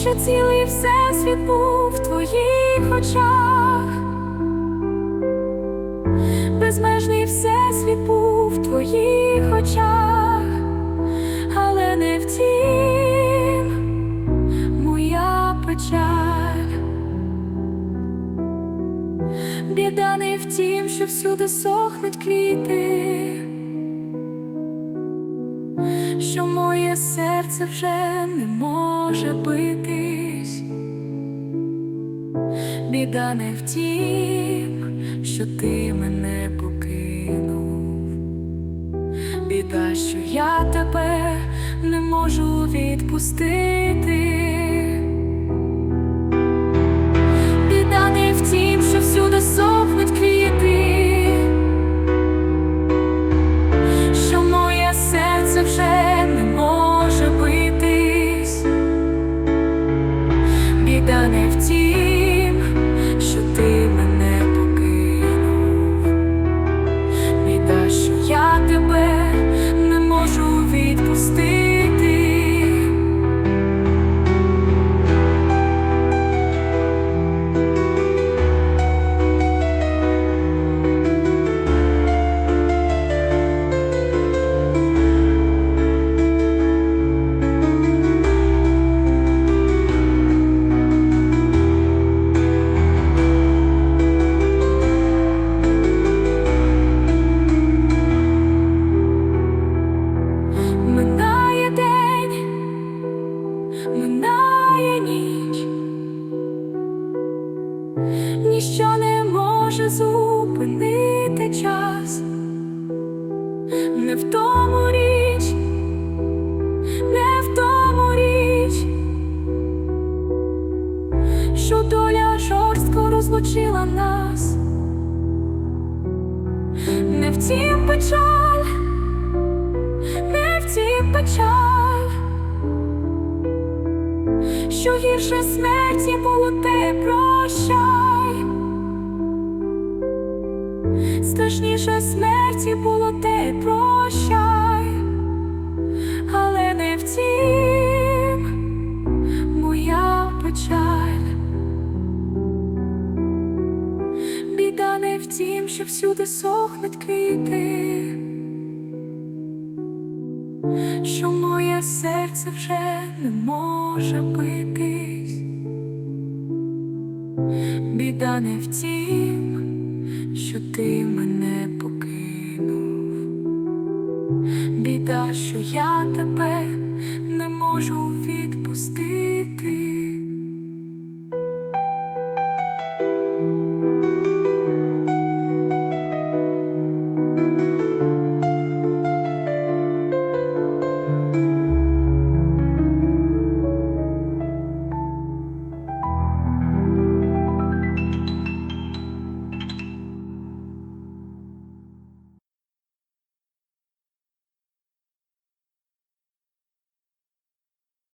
що цілий всесвіт був в твоїх очах, безмежний всесвіт був в твоїх очах, але не втім моя печаль. Біда не в тім, що всюди сохнуть квіти, що моє серце вже не може битись. Біда не в тім, що ти мене покинув. Біда, що я тебе не можу відпустити. Ніщо не може зупинити час, не в тому річ, не в тому річ, що доля жорстко розлучила нас, не в тім печаль що гірше смерті було те прощай, страшніше смерті було те прощай, але не втім моя печаль. Біда не в тім, що всюди сохнуть квіти що серце вже не може битись, біда не в тім, що ти мене покинув, біда, що я тебе не можу відпустити.